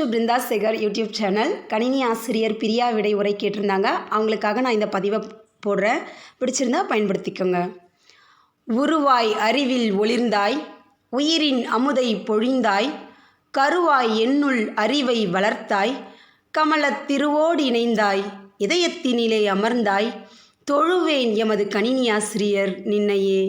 To Brinda Sekar YouTube channel. கணினி ஆசிரியர் பிரியா விடை உரை கேட்டிருந்தாங்க. அவங்களுக்காக நான் இந்த பதிவை போடுறேன். பிடிச்சிருந்தா பயன்படுத்திக்கோங்க. உருவாய் அறிவில் ஒளிர்ந்தாய் உயிரின் அமுதை பொழிந்தாய் கருவாய் என்னுள் அறிவை வளர்த்தாய் கமலத் திருவோடு இணைந்தாய் இதயத்தினிலே அமர்ந்தாய் தொழுவேன் எமது கணினி ஆசிரியர் நின்னையே.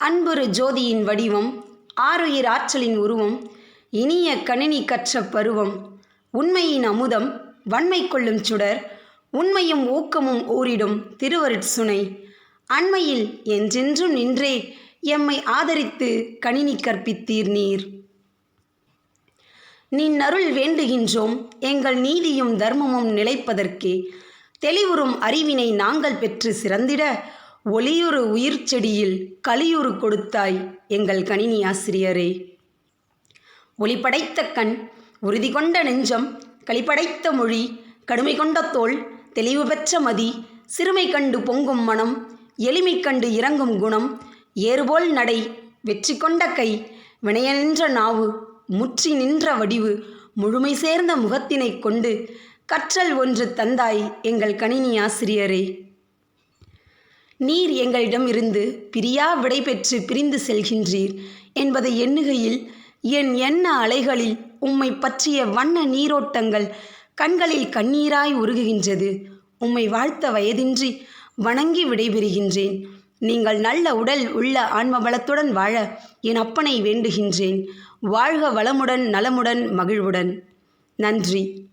அன்புரு ஜோதியின் வடிவம் ஆருயிர் ஆற்றலின் உருவம் இனிய கணினி கற்ற பருவம். உண்மையின் அமுதம் வன்மை கொள்ளும் சுடர் உண்மையும் ஊக்கமும் ஊரிடும் திருவருட்சுனை. அண்மையில் என்றென்றும் நின்றே எம்மை ஆதரித்து கணினி கற்பித்தீர் நீர். நின் அருள் வேண்டுகின்றோம் எங்கள் நீதியும் தர்மமும் நிலைப்பதற்கே. தெளிவுறும் அறிவினை நாங்கள் பெற்று சிறந்திட ஒளியுறு உயிர் செடியில் கலியுறு கொடுத்தாய் எங்கள் கணினி ஆசிரியரே. ஒளிபடைத்த கண் உறுதி கொண்ட நெஞ்சம் களிப்படைத்த மொழி கடுமை கொண்ட தோல் தெளிவு பெற்ற மதி சிறுமை கண்டு பொங்கும் மனம் எளிமை கண்டு இறங்கும் குணம் ஏறுபோல் நடை வெற்றி கொண்ட கை வினைய நின்ற நாவு முற்றி நின்ற வடிவு முழுமை சேர்ந்த முகத்தினை கொண்டு கற்றல் ஒன்று தந்தாய் எங்கள் கணினி ஆசிரியரே. நீர் எங்களிடம் இருந்து பிரியா விடை பெற்று பிரிந்து செல்கின்றீர் என்பதை எண்ணுகையில் என் எண்ண அலைகளில் உம்மை பற்றிய வண்ண நீரோட்டங்கள் கண்களில் கண்ணீராய் உருகுகின்றது. உம்மை வாழ்த்த வயதின்றி வணங்கி விடைபெறுகின்றேன். நீங்கள் நல்ல உடல் உள்ள ஆன்மபலத்துடன் வாழ என் அப்பனை வேண்டுகின்றேன். வாழ்க வளமுடன் நலமுடன் மகிழ்வுடன். நன்றி.